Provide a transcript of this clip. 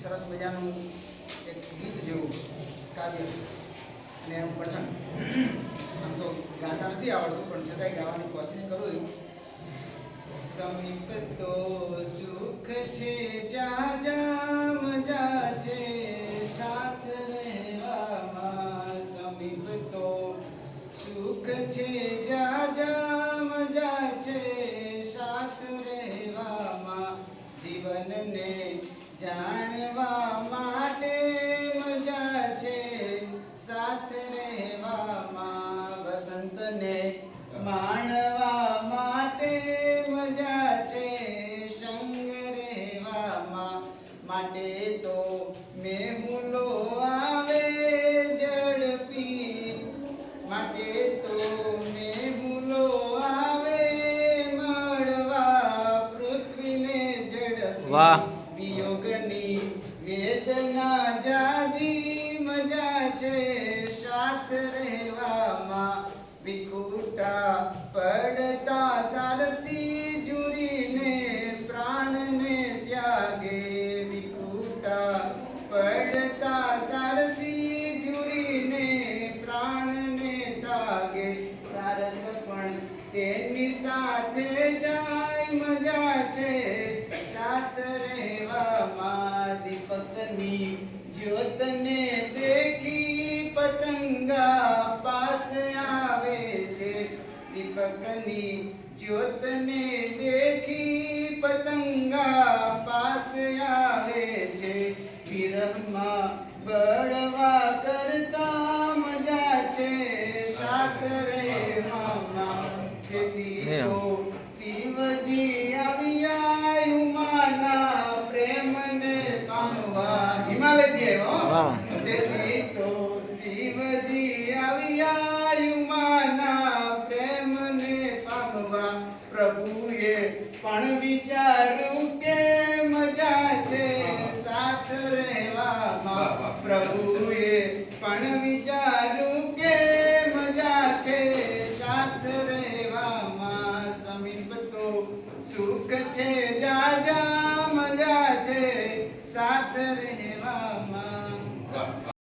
સરસ મજાનું એક ગીત જેવું કાવ્ય અને એનું પઠન. આમ તો ગાતા નથી આવડતું, પણ છતાંય ગાવાની કોશિશ કરું છું. સમીપ તો સુખ છે જા જા મજા છે, સાથ રહેવામાં સમીપ તો સુખ છે જા જા મજા છે, સાથ રહેવામાં જીવનને જાણવા માટે મજા છે. સાથ રહેવામાં વસંતને માણવા માટે મજા છે. સંગ રહેવામાં માટે તો મેહુલો આવે ઝડપી. માટે તો મેહુલો આવે મળવા પૃથ્વીને ઝડપી. વિયોગની વેદના જાજી મજા છે. સાથ રહેવામાં વિકુટા પડતા સારસી જુરીને પ્રાણને ત્યાગે. વિકુટા પડતા સારસી જુરીને પ્રાણને ત્યાગે સારસ પણ તેની સાથે જાય, મજા છે. દીપકની જ્યોતને દેખી પતંગા પાસ આવે છે દીપકની જ્યોતને દેખી પતંગા પાસ આવે છે વિરહમાં બળવા કરતા મજા છે સાતરે મામા તેથી હિમાલયથી આવ્યો. તેથી તો શિવજી પ્રભુએ પણ વિચાર્યું કે મજા છે સાથ રહેવામાં પ્રભુએ પણ વિચાર સાથ રહેવામાં